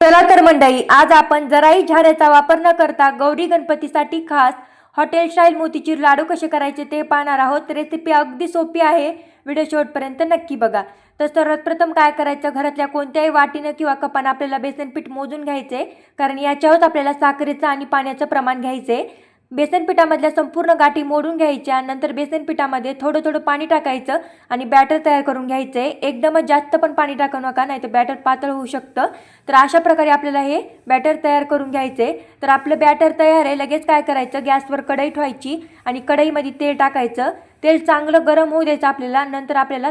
चला तर मंडळी आज आपण जराही झाड्याचा वापर न करता गौरी गणपतीसाठी खास हॉटेल स्टाईल मोतीचूर लाडू कसे करायचे ते पाहणार आहोत. रेसिपी अगदी सोपी आहे. व्हिडिओ शेवटपर्यंत नक्की बघा. तर सर्वात प्रथम काय करायचं? घरातल्या कोणत्याही वाटीनं किंवा कपानं आपल्याला बेसन पीठ मोजून घ्यायचे कारण याच्यावरच आपल्याला साखरेचं आणि पाण्याचं प्रमाण घ्यायचे बेसन पिठामधल्या संपूर्ण गाठी मोडून घ्यायच्या नंतर बेसन पिठामध्ये थोडं थोडं पाणी टाकायचं आणि बॅटर तयार करून घ्यायचं. आहे एकदमच जास्त पण पाणी टाकू नका नाही तर बॅटर पातळ होऊ शकतं. तर अशा प्रकारे आपल्याला हे बॅटर तयार करून घ्यायचं. आहे तर आपलं बॅटर तयार आहे लगेच काय करायचं? गॅसवर कढई ठेवायची आणि कढईमध्ये तेल टाकायचं. तेल चांगलं गरम होऊ द्यायचं आपल्याला नंतर आपल्याला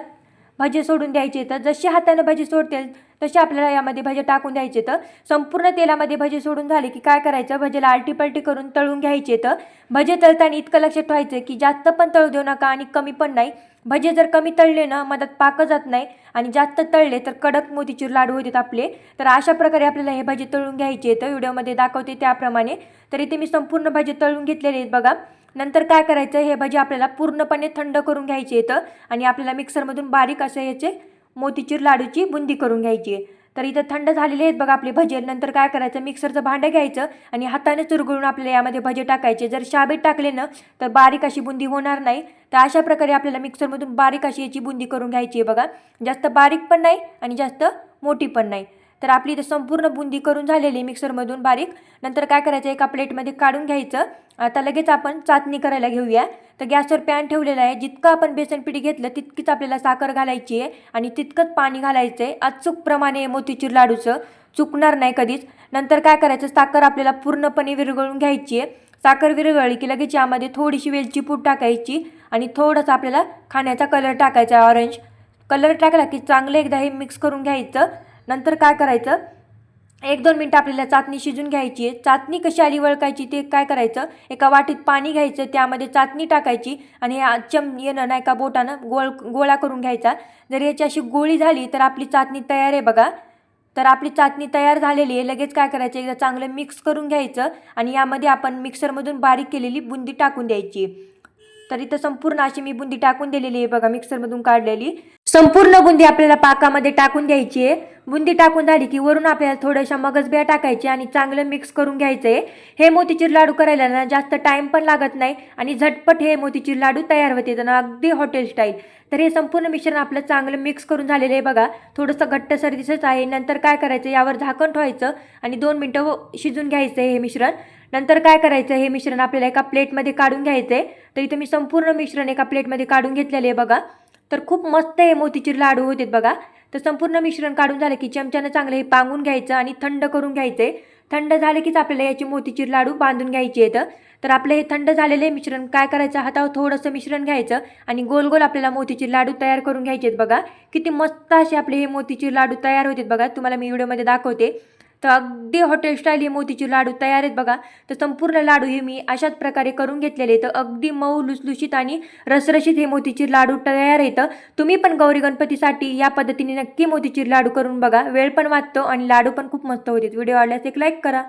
भजी सोडून द्यायचे. तर जसे हाताने भजी सोडतील तसे आपल्याला यामध्ये भजे टाकून द्यायचे तर संपूर्ण तेलामध्ये भजे सोडून झाले की काय करायचं? भजेला आलटी पलटी करून तळून घ्यायचे तर? भजे तळताना इतकं लक्षात ठेवायचं की जास्त पण तळू देऊ नका आणि कमी पण नाही. भजे जर कमी तळले ना मधात पाकं जात नाही आणि जास्त तळले तर कडक मोतीचूर लाडू होतात आपले. तर अशा प्रकारे आपल्याला हे भजे तळून घ्यायचे तर व्हिडिओमध्ये दाखवते त्याप्रमाणे. तर इथे मी संपूर्ण भजे तळून घेतलेले आहेत बघा. नंतर काय करायचं? हे भजी आपल्याला पूर्णपणे थंड करून घ्यायचे येतं आणि आपल्याला मिक्सरमधून बारीक असे याचे मोतीचूर लाडूची बुंदी करून घ्यायची. आहे तर इथं थंड झालेले आहेत बघा आपले भजे. नंतर काय करायचं? मिक्सरचं भांडं घ्यायचं आणि हाताने चुरगळून आपल्याला यामध्ये भजे टाकायचे. जर शाबेत टाकले ना तर बारीक अशी बुंदी होणार नाही. तर अशा प्रकारे आपल्याला मिक्सरमधून बारीक अशी याची बुंदी करून घ्यायची आहे बघा. जास्त बारीक पण नाही आणि जास्त मोठी पण नाही. तर आपली इथं संपूर्ण बुंदी करून झालेली आहे मिक्सरमधून बारीक. नंतर काय करायचं एका प्लेटमध्ये काढून घ्यायचं. आता लगेच आपण चाचणी करायला घेऊया. तर गॅसवर पॅन ठेवलेला आहे. जितकं आपण बेसन पिठी घेतलं तितकीच आपल्याला साखर घालायची आहे आणि तितकंच पाणी घालायचं आहे. अचूकप्रमाणे मोतीचूर लाडूचं चुकणार नाही कधीच. नंतर काय करायचं साखर आपल्याला पूर्णपणे विरघळून घ्यायची आहे. साखर विरघळली की लगेच यामध्ये थोडीशी वेलची पूड टाकायची आणि थोडंसं आपल्याला खाण्याचा कलर टाकायचा ऑरेंज. कलर टाकला की चांगलं एकदा हे मिक्स करून घ्यायचं. नंतर काय करायचं? एक दोन मिनटं आपल्याला चाचणी शिजून घ्यायची आहे. चाचणी कशी आली वळकायची ते काय करायचं? एका वाटीत पाणी घ्यायचं त्यामध्ये चाचणी टाकायची आणि चम येणं नाही का बोटानं गोळ गोळा करून घ्यायचा. जर याची अशी गोळी झाली तर आपली चाचणी तयार आहे बघा. तर आपली चाचणी तयार झालेली आहे. लगेच काय करायचं? एकदा चांगलं मिक्स करून घ्यायचं आणि यामध्ये आपण मिक्सरमधून बारीक केलेली बुंदी टाकून द्यायची. तर इथं संपूर्ण अशी मी बुंदी टाकून दिलेली आहे बघा मिक्सरमधून काढलेली. संपूर्ण बुंदी आपल्याला पाकामध्ये टाकून द्यायची आहे. बुंदी टाकून झाली की वरून आपल्याला थोड्याशा मगजबिया टाकायची आणि चांगलं मिक्स करून घ्यायचं आहे हे मोतीचूर लाडू करायला ना जास्त टाईम पण लागत नाही आणि झटपट हे मोतीचूर लाडू तयार होते त्यांना अगदी हॉटेल स्टाईल तर हे संपूर्ण मिश्रण आपलं चांगलं मिक्स करून झालेलं आहे बघा. थोडंसं घट्टसर दिसत आहे. नंतर काय करायचं? यावर झाकण ठेवायचं आणि दोन मिनटं शिजून घ्यायचं आहे हे मिश्रण. नंतर काय करायचं? हे मिश्रण आपल्याला एका प्लेटमध्ये काढून घ्यायचं आहे तर इथं मी संपूर्ण मिश्रण एका प्लेटमध्ये काढून घेतलेलं आहे बघा. तर खूप मस्त हे मोतीचूर लाडू होते बघा. तर संपूर्ण मिश्रण काढून झालं की चमच्यानं चांगलं हे पांगून घ्यायचं आणि थंड करून घ्यायचं आहे थंड झाले कीच आपल्याला याची मोतीचूर लाडू बांधून घ्यायचे आहेत. तर आपलं हे थंड झालेले मिश्रण काय करायचं? हातावर थोडंसं मिश्रण घ्यायचं आणि गोल गोल आपल्याला मोतीचूर लाडू तयार करून घ्यायचे आहेत बघा. किती मस्त असे आपले हे मोतीचूर लाडू तयार होतात बघा. तुम्हाला मी व्हिडिओमध्ये दाखवते. तर अगदी हॉटेल स्टाईल हे मोतीचूर लाडू तयार आहेत बघा. तर संपूर्ण लाडू हे मी अशाच प्रकारे करून घेतलेले तर अगदी मऊ लुसलुशीत आणि रसरशीत हे मोतीचूर लाडू तयार येतं तुम्ही पण गौरी गणपतीसाठी या पद्धतीने नक्की मोतीचूर लाडू करून बघा. वेळ पण वाचतो आणि लाडू पण खूप मस्त होते व्हिडिओ आवडल्यास एक लाईक करा.